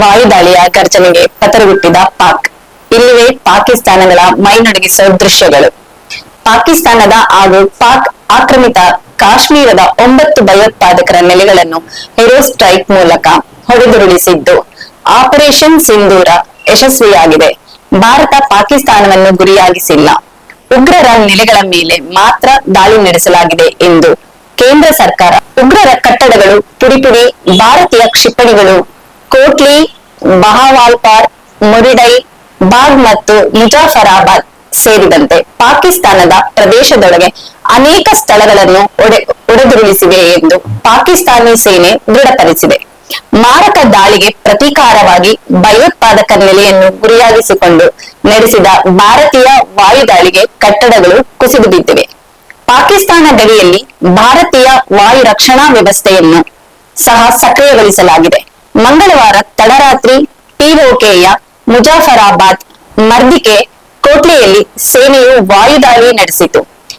ವಾಯುದಾಳಿಯ ಗರ್ಜನೆಗೆ ಪತರುಗುಟ್ಟಿದ ಪಾಕ್. ಇಲ್ಲಿವೇ ಪಾಕಿಸ್ತಾನಗಳ ಮೈನಡುಗಿಸುವ ದೃಶ್ಯಗಳು. ಪಾಕಿಸ್ತಾನದ ಹಾಗೂ ಪಾಕ್ ಆಕ್ರಮಿತ ಕಾಶ್ಮೀರದ ಒಂಬತ್ತು ಭಯೋತ್ಪಾದಕರ ನೆಲೆಗಳನ್ನು ಏರೋ ಸ್ಟ್ರೈಕ್ ಮೂಲಕ ಹೊಡೆದುರುಳಿಸಿದ್ದು, ಆಪರೇಷನ್ ಸಿಂಧೂರ ಯಶಸ್ವಿಯಾಗಿದೆ. ಭಾರತ ಪಾಕಿಸ್ತಾನವನ್ನು ಗುರಿಯಾಗಿಸಿಲ್ಲ. ಉಗ್ರರ ನೆಲೆಗಳ ಮೇಲೆ ಮಾತ್ರ ದಾಳಿ ನಡೆಸಲಾಗಿದೆ ಎಂದು ಕೇಂದ್ರ ಸರ್ಕಾರ. ಉಗ್ರರ ಕಟ್ಟಡಗಳು ಪುಡಿಪುಡಿ ಭಾರತೀಯ ಕ್ಷಿಪಣಿಗಳು ಕೋಟ್ಲಿ, ಬಹಾವಾಲ್ಪಾರ್, ಮುರಿಡೈ, ಬಾಗ್ ಮತ್ತು ಮುಜಾಫರಾಬಾದ್ ಸೇರಿದಂತೆ ಪಾಕಿಸ್ತಾನದ ಪ್ರದೇಶದೊಳಗೆ ಅನೇಕ ಸ್ಥಳಗಳನ್ನು ಒಡೆ, ಒಡೆದುರುಳಿಸಿವೆ ಎಂದು ಪಾಕಿಸ್ತಾನಿ ಸೇನೆ ದೃಢಪಡಿಸಿದೆ. ಮಾರಕ ದಾಳಿಗೆ ಪ್ರತೀಕಾರವಾಗಿ ಭಯೋತ್ಪಾದಕ ನೆಲೆಯನ್ನು ಗುರಿಯಾಗಿಸಿಕೊಂಡು ನಡೆಸಿದ ಭಾರತೀಯ ವಾಯುದಾಳಿಗೆ ಕಟ್ಟಡಗಳು ಕುಸಿದು ಬಿದ್ದಿವೆ. ಪಾಕಿಸ್ತಾನ ಗಡಿಯಲ್ಲಿ ಭಾರತೀಯ ವಾಯು ರಕ್ಷಣಾ ವ್ಯವಸ್ಥೆಯನ್ನು ಸಹ ಸಕ್ರಿಯಗೊಳಿಸಲಾಗಿದೆ. ಮಂಗಳವಾರ ತಡರಾತ್ರಿ ಪಿಒಕೆಯ ಮುಜಾಫರಾಬಾದ್ ಮರ್ದಿಕೆ ಕೋಟ್ಲೆಯಲ್ಲಿ ಸೇನೆಯು ವಾಯುದಾಳಿ ನಡೆಸಿತು.